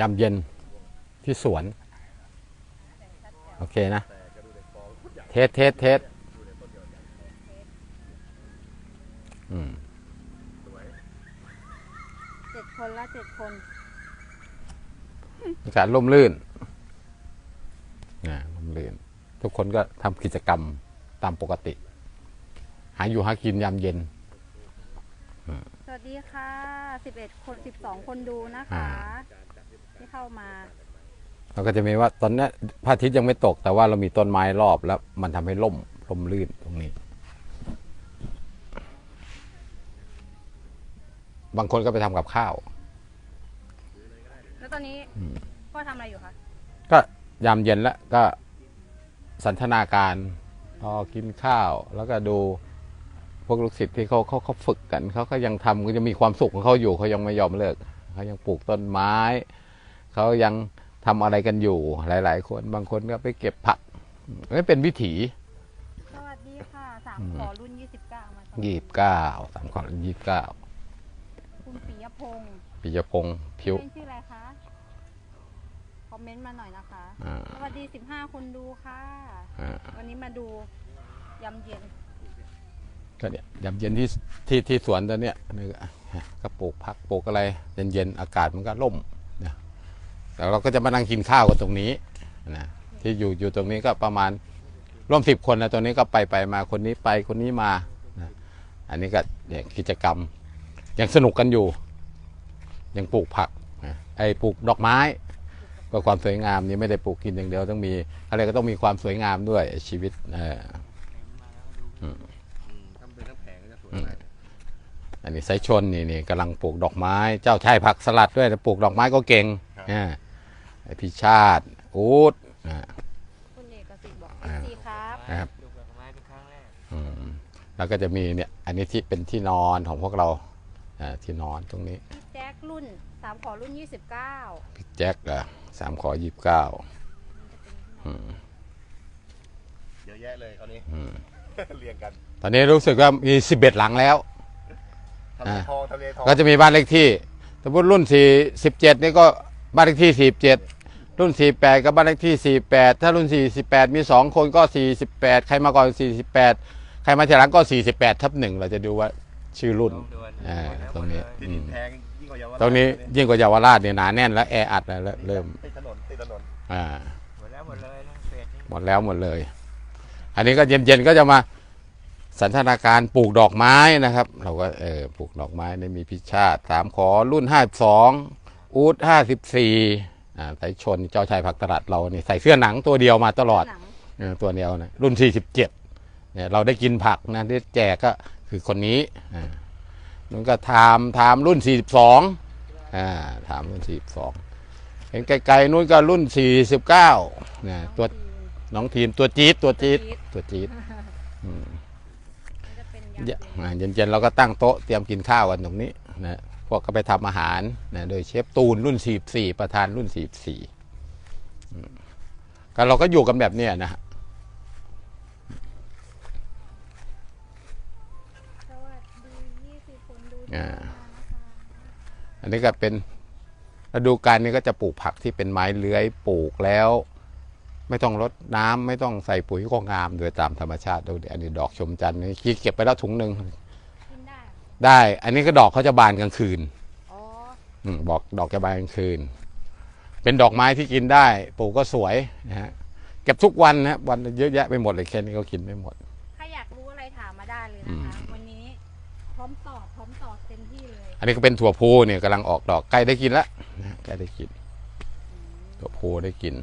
ยามเย็นที่สวน โอเคนะ เทสเทสเทสอืมเจ็ดคนละเจ็ดคนอากาศร่มรื่นนะร่มรื่น ทุกคนก็ทำกิจกรรมตามปกติ หาอยู่หากินยามเย็น สวัสดีค่ะสิบเอ็ดคนสิบสองคนดูนะคะอ่า ที่เข้ามาเราก็จะมีว่าตอนเนี้ยพระอาทิตย์ยังไม่ตก แต่ว่าเรามีต้นไม้รอบแล้ว มันทำให้ร่มร่มรื่นตรงนี้ บางคนก็ไปทำกับข้าว แล้วตอนนี้พ่อทำอะไรอยู่คะก็ยามเย็นแล้วก็สันทนาการพอกินข้าว แล้วก็ดูพวกลูกศิษย์ที่เขาเขาเขาฝึกกันเขาก็ยังทำก็จะมีความสุขของเขาอยู่เขายังไม่ยอมเลิกเขายังปลูกต้นไม้ เขายังทำอะไรกันอยู่หลาย ๆ คนบางคนก็ไปเก็บผักนี่เป็นวิถีสวัสดีค่ะสามขอรุ่นยี่สิบเก้ามาสมัครยี่สิบเก้าสามขอยี่สิบเก้าคุณปิยพงศ์ปิยพงศ์พิวเป็นชื่ออะไรคะคอมเมนต์มาหน่อยนะคะอ่าสวัสดีสิบห้าคนดูค่ะอ่าวันนี้มาดูยำเย็นก็เนี่ยยามเย็นที่ที่ที่สวนตอนเนี้ยนี่ก็ก็ปลูกผักปลูกอะไร เย็นๆอากาศมันก็ร่มนะ แต่เราก็จะมานั่งกินข้าวกันตรงนี้นะที่อยู่อยู่ตรงนี้ก็ประมาณร่วมสิบคนนะตรงนี้ก็ไปไปมาคนนี้ไปคนนี้มานะอันนี้ก็เนี่ยกิจกรรมยังสนุกกันอยู่ ยังปลูกผักนะไอ้ปลูกดอกไม้ก็ความสวยงามนี่ไม่ได้ปลูกกินอย่างเดียวต้องมีอะไรก็ต้องมีความสวยงามด้วยชีวิตเออทำเป็นน้ำแข็งจะสวยมากอันนี้ไซชนนี่นี่กำลังปลูกดอกไม้ เจ้าชายผักสลัดด้วยแต่ปลูกดอกไม้ก็เก่งอ่าไอ พิชาติอูดอ่าคุณเอกสิทธิ์บอกอ่าดีครับนะครับปลูกดอกไม้เป็นครั้งแรกอืมแล้วก็จะมีเนี่ยอันนี้ที่เป็นที่นอนของพวกเราอ่าที่นอนตรงนี้พี่แจ็ครุ่นสามขอรุ่นยี่สิบเก้าพี่แจ็คอะสามขอยี่สิบเก้าเยอะแยะเลยคราวนี้เรียงกัน ตอนนี้รู้สึกว่ามีสิบเอ็ดหลังแล้วทำเลทองทำเลทองก็จะมีบ้านเลขที่สมมติรุ่นสี่สิบเจ็ดนี่ก็บ้านเลขที่สี่เจ็ด รุ่นสี่แปดก็บ้านเลขที่สี่แปดถ้ารุ่นสี่สิบแปดมีสองคนก็สี่สิบแปดใครมาก่อนสี่สิบแปดใครมาทีหลังก็สี่สิบแปดทับหนึ่งเราจะดูว่าชื่อรุ่นลองดูอันนี้อ่าหมดแล้วตรงนี้หมดเลยที่ดินแพงยิ่งกว่าเยาวราชตรงนี้ยิ่งกว่าเยาวราชเนี่ยหนาแน่นและแออัดแล้วเริ่มติดถนนติดถนนอ่าหมดแล้วหมดเลยนะเฟสนี้หมดแล้วหมดเลย อันนี้ก็เย็นๆก็จะมาสันทนาการปลูกดอกไม้นะครับ เราก็เออปลูกดอกไม้ได้มีพิชาติสามขอรุ่นห้าสองอูดห้าสิบสี่อ่า สายชนเจ้าชายผักตลาดเรานี่ใส่เสื้อหนังตัวเดียวมาตลอดหนังเออตัวเดียวนะรุ่นสี่สิบเจ็ดเนี่ยเราได้กินผักนะที่แจกก็คือคนนี้อ่านุ่นก็ทามทามรุ่นสี่สิบสองอ่าทามรุ่นสี่สิบสองเห็นไกลๆนู้นก็รุ่นสี่สิบเก้าเนี่ยตัวน้องทีมตัวจี๊ดตัวจี๊ดตัวจี๊ดมันจะเป็นยำเยเย็นอ่าเย็นๆเราก็ตั้งโต๊ะเตรียมกินข้าวกันตรงนี้นะ พวกก็ไปทำอาหารนะโดยเชฟตูนรุ่น 44 ประธานรุ่น 44อืมก็เราก็อยู่กันแบบเนี้ยนะฮะสวัสดียี่สิบคนดูอ่านะคะอันนี้ก็เป็นฤดูกาลนี้ก็จะปลูกผักที่เป็นไม้เลื้อยปลูกแล้ว ไม่ต้องรดน้ำไม่ต้องใส่ปุ๋ยก็งาม โดยตามธรรมชาติดูดิอันนี้ดอกชมจันทร์นี่คิดเก็บไปแล้วถุงหนึ่งกิน ได้ได้ อันนี้ก็ดอกเขาจะบานกลางคืนอ๋ออืมบอกดอกจะบานกลางคืน เป็นดอกไม้ที่กินได้ปลูกก็สวยนะฮะเก็บทุกวันนะวันละเยอะแยะไปหมดเลยแค่นี้ก็กินไม่หมดถ้าอยากรู้อะไรถามมาได้เลยนะคะ วันนี้พร้อมตอบพร้อมตอบเต็มที่เลยอันนี้ก็เป็นถั่วพูเนี่ยกำลังออกดอกใกล้ได้กินแล้วนะใกล้ได้กินถั่วพูได้กิน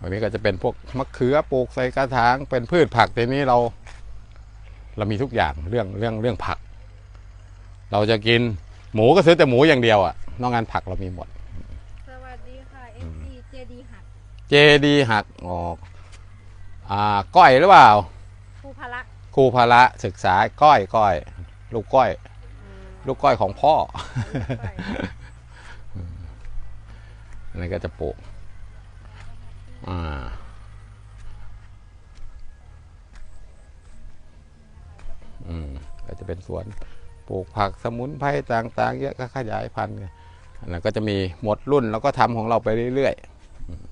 วันนี้ก็จะเป็นพวกมะเขือปลูกใส่กระถางเป็นพืชผักทีนี้เรา เรามีทุกอย่างเรื่องเรื่องเรื่องผัก เราจะกินหมูก็ซื้อแต่หมูอย่างเดียวอะนอกงานผักเรามีหมด สวัสดีค่ะ FC JD หักเจดีหักออกอ่าก้อยหรือเปล่า ครูพละครูพละศึกษาก้อยก้อย ลูกก้อยอืมลูกก้อยของพ่อไปอันนี้ก็จะปลูกอ่าอืมก็จะเป็นสวน ปลูกผักสมุนไพรต่างๆเยอะก็ขยายพันธุ์ไงขอันนั้นก็จะมีหมดรุ่นแล้วก็ทำของเราไปเรื่อยๆอืม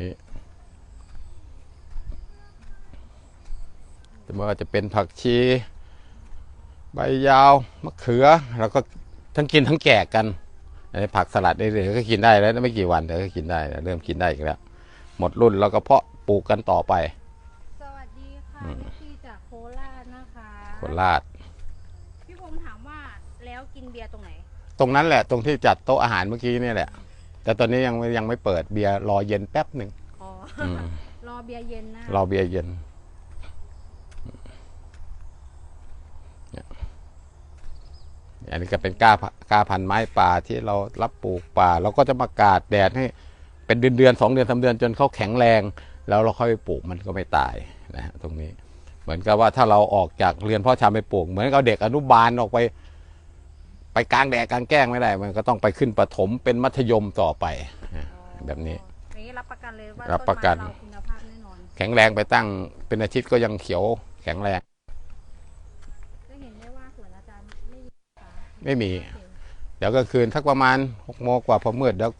นี่แต่ไม่ว่าจะเป็นผักชี ใบยาวมะเขือแล้วก็ทั้งกินทั้งแจกกันอันนี้ผักสลัดนี่เดี๋ยวก็กินได้แล้วไม่กี่วันเดี๋ยวก็กินได้แล้วเริ่มกินได้อีกแล้วหมดรุ่นแล้วก็เพาะปลูกกันต่อไป สวัสดีค่ะอืมพี่จากโคราชนะคะ โคราช พี่พงษ์ถามว่าแล้วกินเบียร์ตรงไหน ตรงนั้นแหละตรงที่จัดโต๊ะอาหารเมื่อกี้เนี่ยแหละ แต่ตอนนี้ยังไม่ยังไม่เปิดเบียร์รอเย็นแป๊บหนึ่งอ๋ออืมรอเบียร์เย็นนะรอเบียร์เย็นเนี่ยอันนี้ก็เป็นก้าพก้าพันธุ์ไม้ป่าที่เรารับปลูกป่าเราก็จะมากาดแดดให้เป็นเดือนเดือนๆสองเดือนสามเดือนจนเขาแข็งแรง แล้วเราค่อยไปปลูกมันก็ไม่ตายนะฮะตรงนี้ เหมือนกับว่าถ้าเราออกจากเรียนเพ่อชำไปปลูก เหมือนกับเอาเด็กอนุบาลออกไป ไปกลางแดดกลางแกล้งไม่ได้ มันก็ต้องไปขึ้นประถมเป็นมัธยมต่อไปนะอ๋อแบบนี้อย่างนี้รับประกันเลยว่ารับประกันต้นไม้เราคุณภาพแน่นอนแข็งแรงไปตั้งเป็นอาทิตย์ก็ยังเขียวแข็งแรงจะเห็นได้ว่าสวนอาจารย์ไม่มีค่ะไม่มี เดี๋ยวก็คืนทักประมาณหกโมงกว่าพอมืดเดี๋ยว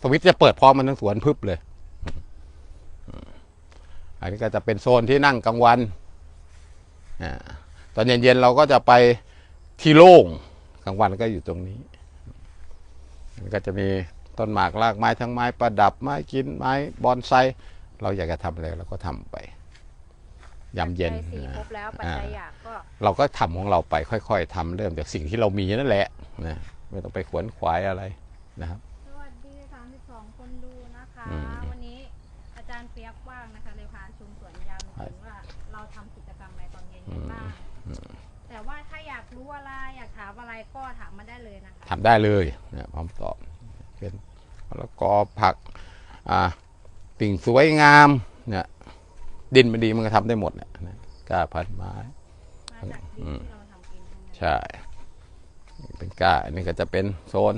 สวิตช์จะเปิดพร้อมมันทั้งสวนพึบเลย อันนี้ก็จะเป็นโซนที่นั่งกลางวันอาตอนเย็นๆเราก็จะไปที่โล่ง กลางวันก็อยู่ตรงนี้ มันก็จะมีต้นหมากรากไม้ทั้งไม้ประดับไม้กินไม้บอนไซ เราอยากจะทำอะไรเราก็ทำไปยามเย็นปัจจัสี่นะครบแล้วปัจจัยอยากก็เราก็ทำของเราไปค่อย ๆทำเริ่มจากสิ่งที่เรามีนั่นแหละนะไม่ต้องไปขวนขวายอะไรนะครับ สวัสดี32คนดูนะคะอืมวันนี้อา รู้อะไรอยากถามอะไรก็ถามมาได้เลยนะคะทำได้เลยนะพร้อมตอบเป็นมะละกอผักอ่าสิ่งสวยงามเนี่ยดินมันดีมันก็ทำได้หมดแหละนะกล้าพันไม้มาจากดินที่เราทำกินทั้งนั้นใช่นี่เป็นกล้าอันนี้ก็จะเป็นโซน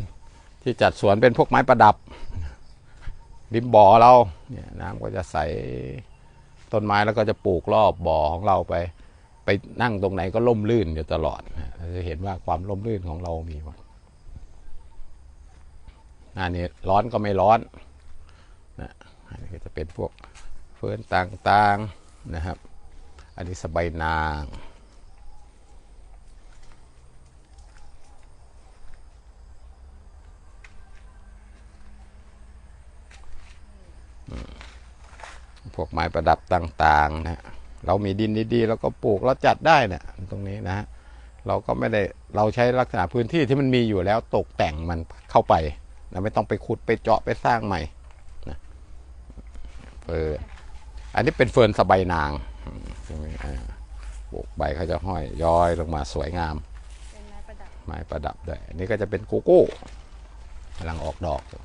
ที่จัดสวนเป็นพวกไม้ประดับริมบ่อเราเนี่ยน้ำก็จะใสต้นไม้แล้วก็จะปลูกรอบบ่อของเราไป ไปนั่งตรงไหนก็ล่มลื่นอยู่ตลอดจะเห็นว่าความล่มลื่นของเรามีหมดหน้านี้ร้อนก็ไม่ร้อนนะอันนี้ก็จะเป็นพวกเฟิร์นต่างๆนะครับ อันนี้สบายนางพวกไม้ประดับต่าง ๆ นะ เรามีดินดีๆเราก็ปลูกเราจัดได้เนะตรงนี้นะฮะเราก็ไม่ได้เราใช้ลักษณะพื้นที่ที่มันมีอยู่แล้วตกแต่งมันเข้าไปนะไม่ต้องไปขุดไปเจาะไปสร้างใหม่นะเฟิร์นอันนี้เป็นเฟิร์นสะใบายนางอืมตรงนี้อ่าปลูกใบเขาจะห้อยย้อยลงมาสวยงามเป็นไม้ประดับไม้ประดับด้วยอันนี้ก็จะเป็นโกโก้กำลังออกดอกอยู่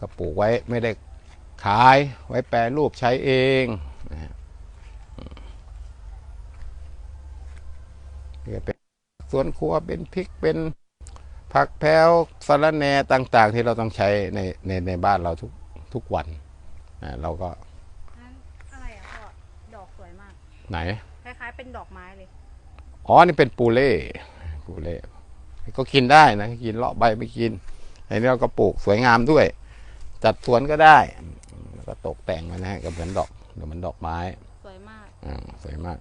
ก็ปลูกไว้ไม่ได้ ขายไว้แปรรูปใช้เองนะฮะอืมนี่ก็เป็นสวนครัวเป็นพริกเป็นผักแพรวสะระแหน่ต่าง ๆ ที่เราต้องใช้ในในในบ้านเราทุกทุกวันนะเราก็นั่นอะไรอะพ่อดอกสวยมาก ไหน คล้ายๆเป็นดอกไม้เลย อ๋อ นี่เป็นปูเล่ปูเล่ก็กินได้นะ กินเลาะใบไม่กินอันนี้เราก็ปลูกสวยงามด้วย จัดสวนก็ได้ แล้วก็ตกแต่งมันนะฮะก็เหมือนดอกเหมือนดอกไม้สวยมากอ่าสวยมาก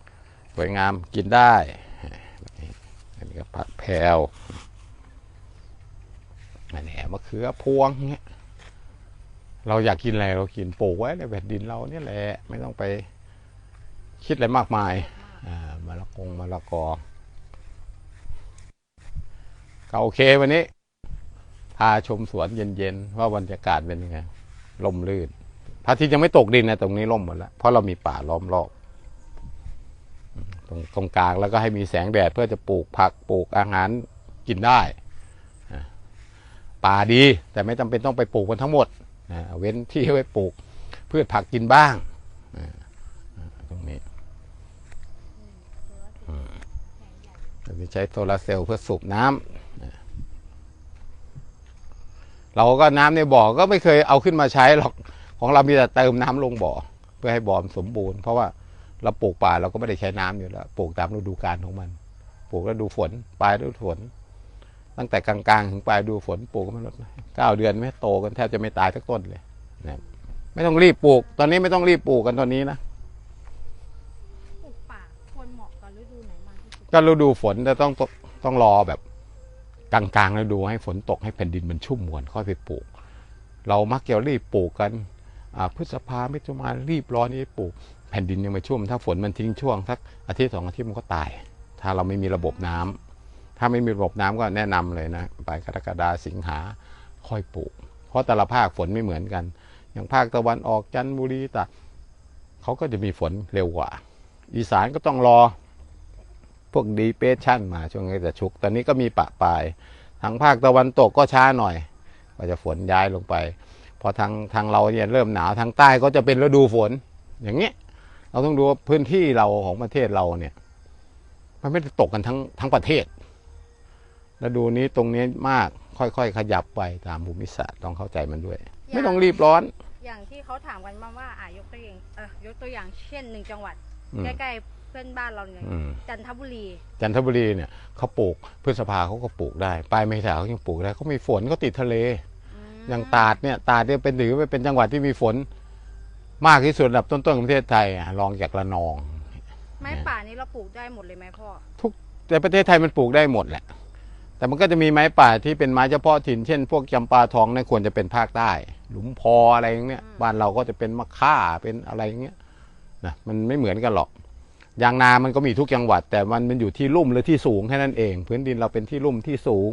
สวยงามกินได้อันนี้ก็ผักแพรวอันนี้มะเขือพวงเงี้ยเราอยากกินอะไรเรากินปลูกไว้ในแผ่นดินเราเนี่ยแหละไม่ต้องไปคิดอะไรมากมายอ่ามะละกงมะละกอก็โอเควันนี้ พาชมสวนเย็นๆ ว่าบรรยากาศเป็นยังไงลมลื่น พระอาทิตย์ยังไม่ตกดินนะตรงนี้ล่มหมดแล้วเพราะเรามีป่าล้อมรอบตรงตรงกลางแล้วก็ให้มีแสงแดดเพื่อจะปลูกผักปลูกอาหารกินได้ป่าดีแต่ไม่จำเป็นต้องไปปลูกกันทั้งหมดเว้นที่ไว้ปลูกพืชผักกินบ้างตรงนี้จะใช้โซลาร์เซลล์เพื่อสูบน้ำนะเราก็น้ำในบ่อก็ไม่เคยเอาขึ้นมาใช้หรอก ของเรามีแต่เติมน้ำลงบ่อ เพื่อให้บ่อมันสมบูรณ์ เพราะว่าเราปลูกป่าเราก็ไม่ได้ใช้น้ำอยู่แล้ว ปลูกตามฤดูกาลของมัน ปลูกแล้วดูฝนปลายฤดูฝน ตั้งแต่กลางๆถึงปลายฤดูฝนปลูกก็ไม่ลดเก้าเดือนไม่โตกันแทบจะไม่ตายสักต้นเลยนะไม่ต้องรีบปลูก ตอนนี้ไม่ต้องรีบปลูกกันตอนนี้นะปลูกป่าควรเหมาะกับฤดูไหนมากที่สุดก็ฤดูฝนจะต้องต้องต้องรอแบบกลางๆฤดูให้ฝนตกให้แผ่นดินมันชุ่มก่อนค่อยไปปลูก เรามักจะรีบปลูกกันอ่า พฤษภามิถุนารีบร้อนนี่ปลูกแผ่นดินยังไม่ชุ่ม ถ้าฝนมันทิ้งช่วงสักอาทิตย์สองอาทิตย์มันก็ตาย ถ้าเราไม่มีระบบน้ำถ้าไม่มีระบบน้ำก็แนะนำเลยนะปลายกรกฎาสิงหาค่อยปลูก เพราะแต่ละภาคฝนไม่เหมือนกัน อย่างภาคตะวันออกจันทบุรีตากเขาก็จะมีฝนเร็วกว่า อีสานก็ต้องรอพวกดีเพชั่นมาช่วงนี้จะชุก ตอนนี้ก็มีปะปลาย ทางภาคตะวันตกก็ช้าหน่อย ก็จะฝนย้ายลงไป พอทางทางเราเนี่ยเริ่มหนาวทางใต้ก็จะเป็นฤดูฝน อย่างเงี้ย เราต้องดูว่าพื้นที่เราของประเทศเราเนี่ย มันไม่ได้ตกกันทั้งทั้งประเทศฤดูนี้ตรงนี้มากค่อยๆ ขยับไปตามภูมิศาสตร์ต้องเข้าใจมันด้วย ไม่ต้องรีบร้อน อย่างที่เขาถามกันมาว่าอ่ายกตัวอย่างเออยกตัวอย่างเช่นหนึ่งจังหวัดอืมใกล้ๆเพื่อนบ้านเราเนี่ยอืมจันทบุรี จันทบุรีเนี่ยเขาปลูกพฤษภาเขาก็ปลูกได้ปลายเมษาเขายังปลูกได้เขามีฝนเขาติดทะเลม อย่างตราดเนี่ยตราดเนี่ยเป็นถือว่าเป็นจังหวัดที่มีฝน มากที่สุดอันดับต้นๆของประเทศไทยอะรองจากระนอง ไม้ป่านี้เราปลูกได้หมดเลยไหมพ่อแต่ประเทศไทยมันปลูกได้หมดแหละ แต่มันก็จะมีไม้ป่าที่เป็นไม้เฉพาะถิ่น เช่น พวกจำปาทองเนี่ยควรจะเป็นภาคใต้ หลุมพออะไรอย่างเงี้ยอืมบ้านเราก็จะเป็นมะค่าเป็นอะไรอย่างเงี้ยนะมันไม่เหมือนกันหรอกยางนามันก็มีทุกจังหวัด แต่มันมันอยู่ที่ลุ่มหรือที่สูงแค่นั้นเอง พื้นดินเราเป็นที่ลุ่มที่สูง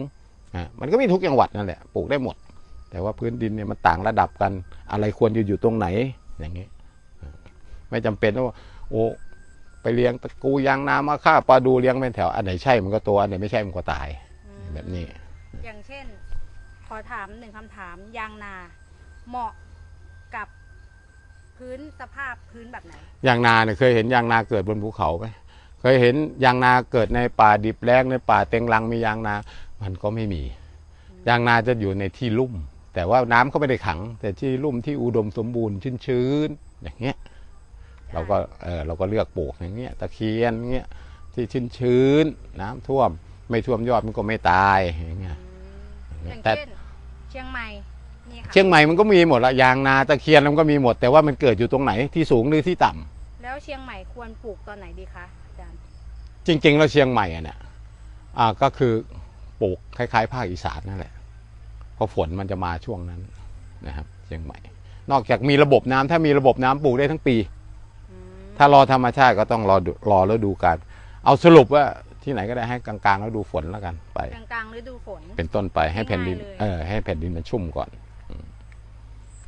อะมันก็มีทุกจังหวัดนั่นแหละปลูกได้หมด แต่ว่าพื้นดินเนี่ยมันต่างระดับกัน อะไรควรจะอยู่ตรงไหนอย่างนี้อะไม่จำเป็นว่าโอ้ไปเลี้ยงตะกูยางนามาฆ่าปลาดูเลี้ยงเป็นแถวอันไหนใช่มันก็ตัวอันไหนไม่ใช่มันก็ตายอืมแบบนี้ อย่างเช่น ขอถามหนึ่งคำถามยางนาเหมาะกับพื้นสภาพพื้นแบบไหนยางนาเนี่ยเคยเห็นยางนาเกิดบนภูเขาไหมเคยเห็นยางนาเกิดในป่าดิบแล้งในป่าเต็งรังมียางนา มันก็ไม่มี ยางนาจะอยู่ในที่ลุ่ม แต่ว่าน้ำก็ไม่ได้ขัง แต่ที่ลุ่มที่อุดมสมบูรณ์ชื้นๆอย่างเงี้ยเราก็เออเราก็เลือกปลูกอย่างเงี้ยตะเคียนเงี้ยที่ชื้นๆน้ำท่วม ไม่ท่วมยอดมันก็ไม่ตายอย่างเงี้ยอย่างแต่เช่นเชียงใหม่นี่ค่ะเชียงใหม่มันก็มีหมดละยางนาตะเคียนมันก็มีหมด แต่ว่ามันเกิดอยู่ตรงไหนที่สูงหรือที่ต่ำแล้วเชียงใหม่ควรปลูกตอนไหนดีคะอาจารย์จริงๆแล้วเชียงใหม่อะเนี่ยอ่าก็คือปลูกคล้ายๆ ภาคอีสานนั่นแหละ เพราะฝนมันจะมาช่วงนั้นนะครับเชียงใหม่ นอกจากมีระบบน้ำถ้ามีระบบน้ำปลูกได้ทั้งปีอืมถ้ารอธรรมชาติก็ต้องรอดูรอแล้วดูการเอาสรุปว่าที่ไหนก็ได้ให้กลางๆแล้วดูฝนแล้วกันไปกลางๆฤดูฝนเป็นต้นไปให้แผ่นดินง่ายๆเลยเออให้แผ่นดินมันชุ่มก่อน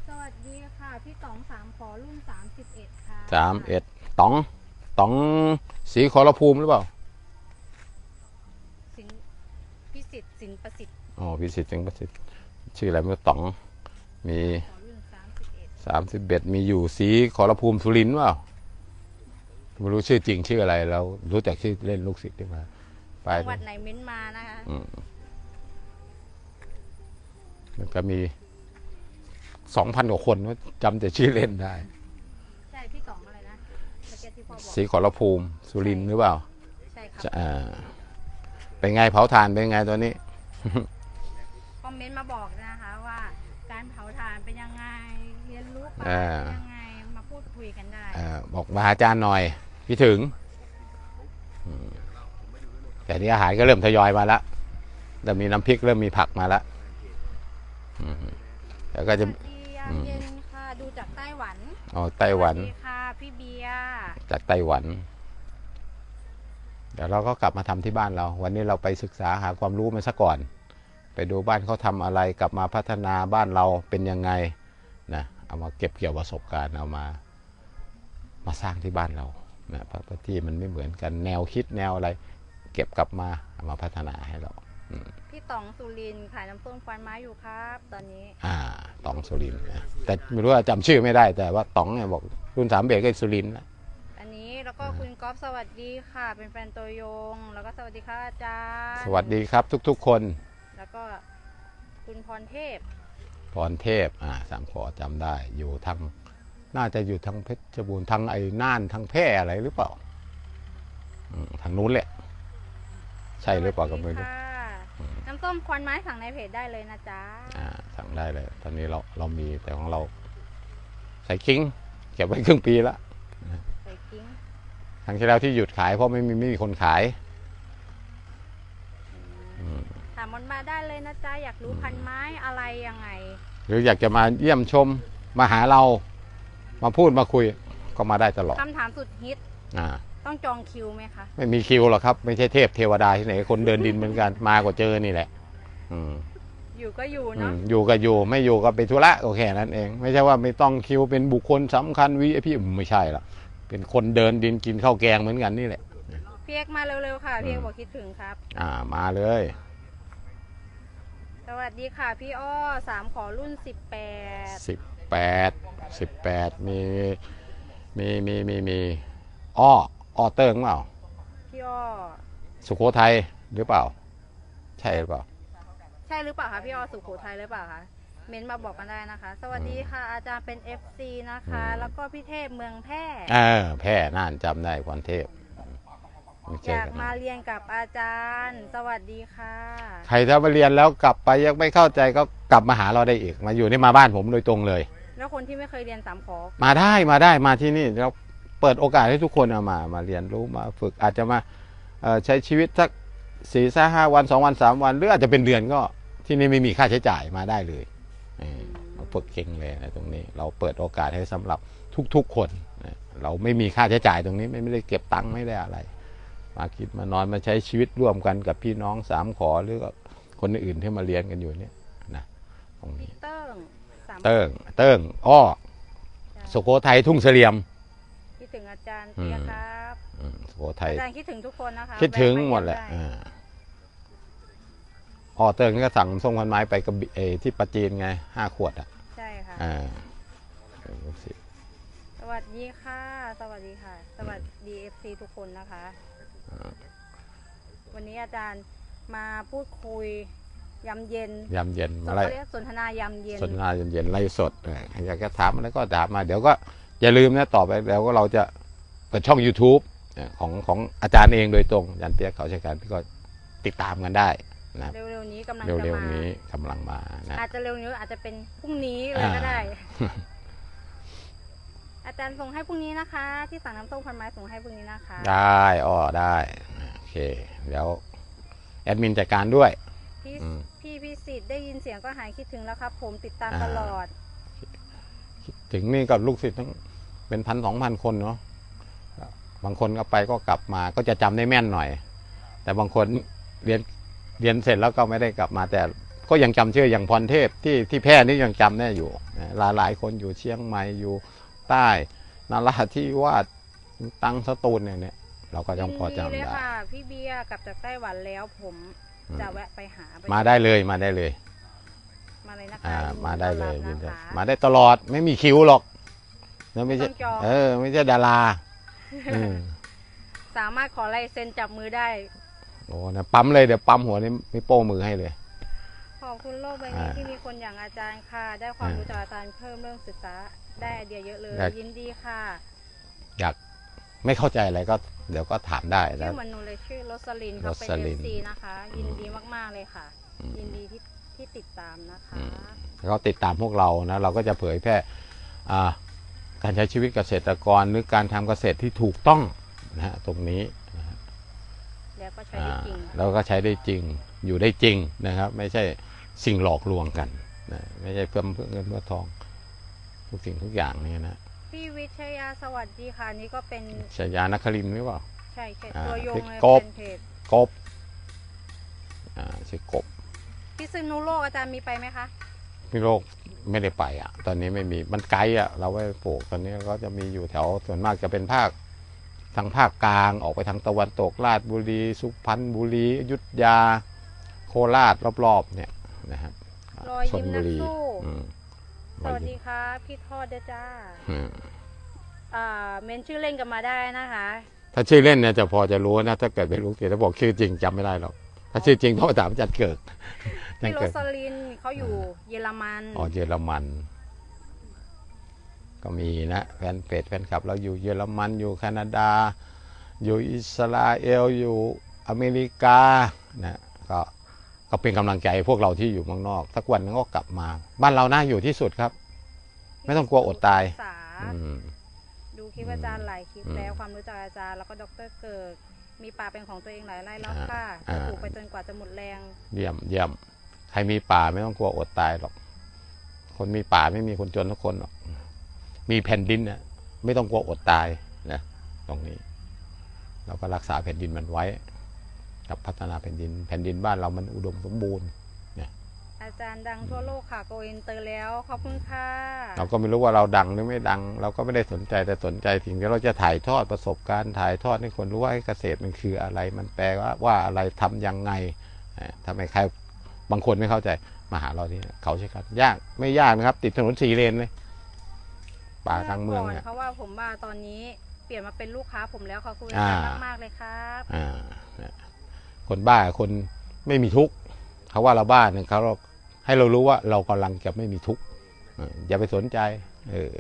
สวัสดีค่ะพี่ต๋องสามขอรุ่นสามสิบเอ็ดค่ะสามเอ็ดต๋องต๋องสีขอรภูมิหรือเปล่าสินพิสิทธิ์สินประสิทธิ์อ๋อพิสิทธิ์สิงห์ประสิทธิ์ ชื่ออะไรไม่รู้ต๋องมีขอรุ่นสามสิบเอ็ดสามสิบเอ็ดมีอยู่สีขอรภูมิสุรินทร์เปล่าไม่รู้ชื่อจริงชื่ออะไรเรารู้จักชื่อเล่นลูกศิษย์ดีกว่าไปจังหวัดไหนเม้นมานะคะอืมมันก็มีสองพันกว่าคนว่าจำแต่ชื่อเล่นได้ใช่พี่ต๋องอะไรนะเมื่อกี้ที่พ่อบอกสีขอรภูมิสุรินทร์หรือเปล่าใช่ครับจะอ่าเป็นไงเผาถ่านเป็นไงตัวนี้ค อมเมนต์มาบอกนะคะว่าการเผาถ่านเป็นยังไงเรียนรู้ป่าอ่าเป็นยังไงมาพูดคุยกันได้เอ่อบอกมาหาอาจารย์หน่อยพี่ถึงอืมแต่นี่อาหารก็เริ่มทยอยมาแล้วเริ่มมีน้ำพริกเริ่มมีผักมาแล้วอืมแล้วก็สจะ วัสดียามเย็นค่ะดูจากไต้หวันเอาไต้หวันสวัสดีค่ะพี่เบียร์ จากไต้หวัน เดี๋ยวเราก็กลับมาทำที่บ้านเรา วันนี้เราไปศึกษาหาความรู้มันซะก่อนไป ดูบ้านเขาทำอะไรกลับมาพัฒนาบ้านเราเป็นยังไงนะเอามาเก็บเกี่ยวประสบการณ์เอามามาสร้างที่บ้านเรานะเพราะเพราะที่มันไม่เหมือนกันแนวคิดแนวอะไร เก็บกลับมาเอามาพัฒนาให้เราพี่ต๋องสุรินทร์ขายน้ำส้มควันไม้อยู่ครับ ตอนนี้ อ่าต๋องสุรินทร์นะแต่ไม่รู้ว่าจำชื่อไม่ได้แต่ว่าต๋องเนี่ยบอกรุ่นสามเบรกก็สุรินทร์นะอันนี้แล้วก็คุณก๊อฟสวัสดีค่ะ เป็นแฟนตัวยง แล้วก็สวัสดีค่ะอาจารย์ สวัสดีครับทุก ๆ คน แล้วก็คุณพรเทพ พรเทพอ่าสามขอจำได้ อยู่ทางน่าจะอยู่ทางเพชรบูรณ์ทางไอ้น่านทางแพร่อะไรหรือเปล่าอืมทางนู้นแหละ ใช่หรือเปล่าก็ไม่รู้ สวัสดีค่ะน้ำส้มควันไม้สั่งในเพจได้เลยนะจ๊ะ อ่าสั่งได้เลย ตอนนี้เราเรามีแต่ของเรา ใส่กิ้งเก็บไว้ครึ่งปีละ ใส่กิ้ง ครั้งที่แล้วที่หยุดขายเพราะไม่มีไม่มีคนขายถามมันมาได้เลยนะจ๊ะอยากรู้พันไม้อะไรยังไง หรืออยากจะมาเยี่ยมชมมาหาเรา มาพูดมาคุยก็มาได้ตลอดคำถามสุดฮิตอ่าต้องจองคิวไหมคะ ไม่มีคิวหรอกครับ ไม่ใช่เทพเทวดาที่ไหนคนเดินดินเหมือนกันมาก็เจอนี่แหละ อืม อยู่ก็อยู่อืเนาะมอยู่ก็อยู่ไม่อยู่ก็ไปธุระก็แค่นั้นเอง ไม่ใช่ว่าไม่ต้องคิวเป็นบุคคลสำคัญวีพี่ไม่ใช่หรอกเป็นคนเดินดินกินข้าวแกงเหมือนกันนี่แหละพี่เอกมาเร็วๆค่ะพี่เอกบอกคิดถึงครับ อ่ามาเลย สวัสดีค่ะพี่อ้อสามขอรุ่นสิบแปดสิบแปดสิบแปดมีมีมีมีมีอ้ออ้อเติงเปล่า พี่อ้อสุโขทัยหรือเปล่า ใช่หรือเปล่า ใช่หรือเปล่าคะพี่อ้อสุโขทัยหรือเปล่าคะเม้นต์มาบอกกันได้นะคะ สวัสดีค่ะ อาจารย์เป็น FC นะคะ อืม แล้วก็พี่เทพเมืองแพร่เออแพร่น่านจำได้กวันเทพ ไม่เจออยากกันมานะเรียนกับอาจารย์ สวัสดีค่ะ ใครถ้ามาเรียนแล้วกลับไปยังไม่เข้าใจก็กลับมาหาเราได้อีก มาอยู่นี่มาบ้านผมโดยตรงเลย แล้วคนที่ไม่เคยเรียนสามขอ มาได้มาได้มาที่นี่เราเปิดโอกาสให้ทุกคนเอามา มาเรียนรู้มาฝึกอาจจะมาเอ่อใช้ชีวิตสักสี่สห้าวันสองวันสามวัน หรืออาจจะเป็นเดือนก็ที่นี่ไม่มีค่าใช้จ่ายมาได้เลยเออเราฝึกเก่งเลยนะตรงนี้ เราเปิดโอกาสให้สำหรับทุกๆคนนะเราไม่มีค่าใช้จ่ายตรงนี้ไม่ไม่ได้เก็บตังค์ไม่ได้อะไร มาคิดมานอนมาใช้ชีวิตร่วมกันกับพี่น้องสามขอหรือกับคนอื่นๆที่มาเรียนกันอยู่เนี่ยนะตรงพี่นี้เติ้งสามเติ้งเติ้งอ้อจ้ะสุโขทัยทุ่งเสลี่ยมคิดถึงอาจารย์เปียครับอืมสุโขทัยอาจารย์คิดถึงทุกคนนะคะคิดถึงแวะาหมดแหละเยี่ยได้อ่าอ๋อเติ้งนี่ก็สั่งส้มพันไม้ไปกับเออที่ปาจีนไงห้าขวดอะใช่ค่ะอ่าเป็นลูกศิษย์สวัสดีค่ะ สวัสดีค่ะ สวัสดีเอฟซีทุกคนนะคะ วันนี้อาจารย์มาพูดคุยยำเย็นยามเย็นสมาไล่เขาเรียกสนทนายำเย็นสนทนาเย็นๆไล่สดเออใครอยากจะถามอะไรก็ถามมาเดี๋ยวก็อย่าลืมนะต่อไปแล้วก็เราจะเปิดช่อง YouTube เอ่อของของอาจารย์เองโดยตรงอาจารย์เปียกเขาใช้การก็ติดตามกันได้นะเร็วๆนี้กำลังเร็จะวมาๆนี้กำลังมานะอาจจะเร็วนี้อาจจะเป็นพรุ่งนี้เลยก็อ่าได้ อาจารย์ส่งให้พรุ่งนี้นะคะ ที่สั่งน้ำส้มพันไม้ส่งให้พรุ่งนี้นะคะ ได้อ้อได้โอเค เดี๋ยวแอดมินจัดการด้วย พี่อืม พี่พิสิทธิ์ได้ยินเสียงก็หายคิดถึงแล้วครับ ผมติดตามอ่าตลอด ถึงนี่ก็ลูกศิษย์ทั้งเป็นพันสองพันคนเนาะบางคนก็ไปก็กลับมาก็จะจำได้แม่นหน่อย แต่บางคนเรียนเรียนเสร็จแล้วก็ไม่ได้กลับมา แต่ก็ยังจำชื่ออย่างพรเทพที่ที่แพร่นี่ยังจำได้อยู่นะหลายหลายคนอยู่เชียงใหม่อยู่ ใต้นาราธิวาสตังสตูลเนี่ยเนี่ยเราก็ยังพอยินจำดีเลยได้ค่ะพี่เบียร์กลับจากไต้หวันแล้วผมอืมจะแวะไปหาปมาได้เลยมาได้เลย มาเลยนะคะอ่ายินมาได้เลยต้ยิอนนดีรับนะคะมาได้ตลอดไม่มีคิวหรอกนะไม่ใช่ต้องจองเออ ไม่ใช่ดาราอืมสามารถขอลายเซ็นจับมือได้โอ้นะปั๊มเลยเดี๋ยวปั๊มหัวนี่ไม่โป้มือให้เลยข อบคุณโลกใบนี้อ่าที่มีคนอย่างอาจารย์ค่ะ ได้ความอ่ารู้จากอาจารย์เพิ่มเรื่องศึกษาได้ไอเดียเยอะเลยได้ยินดีค่ะ อยากไม่เข้าใจอะไรก็เดี๋ยวก็ถามได้แล้ชื่ว อเหมันหนูเลยชื่อโรสลินเขาเป็นโรสลิเอนซีนะคะ ยินดีมากๆเลยค่ะ อืม ยินดีที่ที่ติดตามนะคะ อืมแล้วก็ติดตามพวกเรานะเราก็จะเผยแพร่อ่าการใช้ชีวิตเกษตรกรหรือการทำเกษตรที่ถูกต้องนะฮะตรงนี้แล้วก็ใช้อ่าได้จริง แล้วก็ใช้ได้จริงอยู่ได้จริงนะครับ ไม่ใช่ สิ่งหลอกลวงกันนะไม่ใช่เพื่อเพื่อเงินเพื่อทอง ทุกสิ่งทุกอย่างเนี่ยนะพี่วิชยาสวัสดีค่ะนี่ก็เป็นชยานครินทร์หรือเปล่าใช่ใช่อ่าตัวยงเลยกบเป็นเพจกบอ่าชื่อกบพิษณุโลกอาจารย์มีไปไหมคะพี่โลกไม่ได้ไปอะ ตอนนี้ไม่มีมันไกลอะ เราไปปลูกตอนนี้ก็จะมีอยู่แถวส่วนมากจะเป็นภาคทางภาคกลางออกไปทางตะวันตกราชบุรี สุพรรณบุรีอยุธยา โคราชรอบๆเนี่ย นะครับรอยชยิ้ลมบุนักรีสู้อืมสวัสดีค่ะพี่ทอดเด้อจ้าอืมอ่าเมนชื่อเล่นกันมาได้นะคะ ถ้าชื่อเล่นเนี่ยจะพอจะรู้นะ ถ้าเกิดไม่รู้แต่ถ้าบอกชื่อจริงจำไม่ได้หรอก ถ้าชื่อจริงต้องไปถามอาจารย์เกิดอาจารพี่ย์โรเกิด สลินเขาอยู่เยอรมันอ๋อเยอรมัน ก็มีนะแฟนเพจแฟนคลับ เราอยู่เยอรมันอยู่แคนาดา อยู่อิสราเอลอยู่อเมริกานะก็ ก็เป็นกำลังใจให้พวกเราที่อยู่เมืองนอกสักวันนึงก็กลับมา บ้านเราน่าอยู่ที่สุดครับ ไม่ต้องกลัวอดตายศึกษาอืมดูคลิปอาจารย์หลายคลิปอืมแล้วความรู้จักอาจารย์แล้วก็ดรเกิดมีป่าเป็นของตัวเองหลายไร่แล้วอ่าค่ะอ่าจะปลูกไปจนกว่าจะหมดแรง เยี่ยมเยี่ยมใครมีป่าไม่ต้องกลัวอดตายหรอก คนมีป่าไม่มีคนจนทุกคนหรอก มีแผ่นดินนะไม่ต้องกลัวอดตายนะตรงนี้ เราก็รักษาแผ่นดินมันไว้ กับพัฒนาแผ่นดิน แผ่นดินบ้านเรามันอุดมสมบูรณ์อาจารย์ดังทั่วโลกค่ะโกอินเตอร์แล้วขอบคุณค่ะเราก็ไม่รู้ว่าเราดังหรือไม่ดัง เราก็ไม่ได้สนใจแต่สนใจสิ่งที่เราจะถ่ายทอดประสบการณ์ถ่ายทอดให้คนรู้ว่าไอ้เกษตรมันคืออะไร มันแปลว่าว่าอะไรทำยังไงเอ่อถ้าไม่ใครบางคนไม่เข้าใจมาหาเราที่เขาใช่ครับยากไม่ยากนะครับ ติดถนนสี่เลนเลยป่าทางเมืองก่เนี่ยเขาว่าผมว่าตอนนี้เปลี่ยนมาเป็นลูกค้าผมแล้วขอบคุณอาอ่าจารย์มากๆเลยครับอ่าเนี่ย คนบ้ากับคนไม่มีทุกข์เขาว่าเราบ้าเนี่ยเขาให้เรารู้ว่าเรากำลังจะไม่มีทุกข์เอออย่าไปสนใจ เออ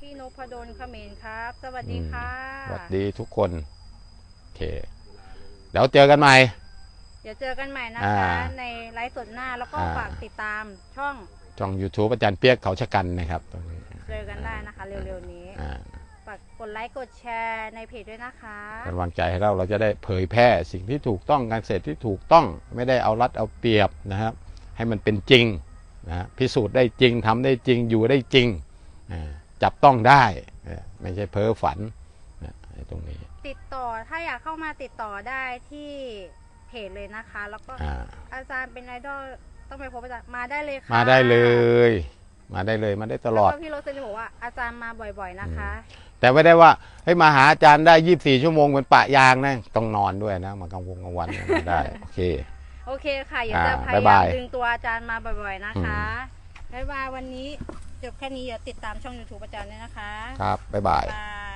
พี่นพดลเขมรครับ สวัสดีค่ะสวัสดีทุกคนโอเคเดี๋ยวเจอกันใหม่ เดี๋ยวเจอกันใหม่นะอ่าคะ ในไลฟ์สดหน้าแล้วก็อ่าฝากติดตามช่องช่อง YouTube อาจารย์เปียกเขาชะกันนะครับตรงนี้เจอกันได้นะคะ เร็วๆนี้อ่าฝา กกดไลค์กดแชร์ในเพจด้วยนะคะกำลังใจให้เราเราจะได้เผยแพร่สิ่งที่ถูกต้องการเกษตรที่ถูกต้องไม่ได้เอารัดเอาเปรียบนะครับ ให้มันเป็นจริงนะฮะพิสูจน์ได้จริงทำได้จริงอยู่ได้จริงอ่าจับต้องได้เออไม่ใช่เพ้อฝันนะไอ้ตรงนี้ ติดต่อถ้าอยากเข้ามาติดต่อได้ที่เพจเลยนะคะ แล้วก็อ่าอาจารย์เป็นไอดอลต้องไปพบอาจารย์มาได้เลยค่ะมาได้เลย มาได้เลยมาได้ตลอด แล้วก็พี่โรสลินบอกว่าอาจารย์มาบ่อยๆนะคะ แต่ไม่ได้ว่าให้มาหาอาจารย์ได้ 24 ชั่วโมงเหมือนปะยางนะต้องนอนด้วยนะมากลางวงกลางวันเนี่ยไม่ได้โอเค โอเคค่ะอย่าจะอ่าพยาบ๊ายยามบายดึงตัวอาจารย์มาบ่อยๆนะคะบ๊ายบายวันนี้จบแค่นี้อย่าติดตามช่อง YouTube อาจารย์ด้วยนะคะครับบ๊ายบายบาย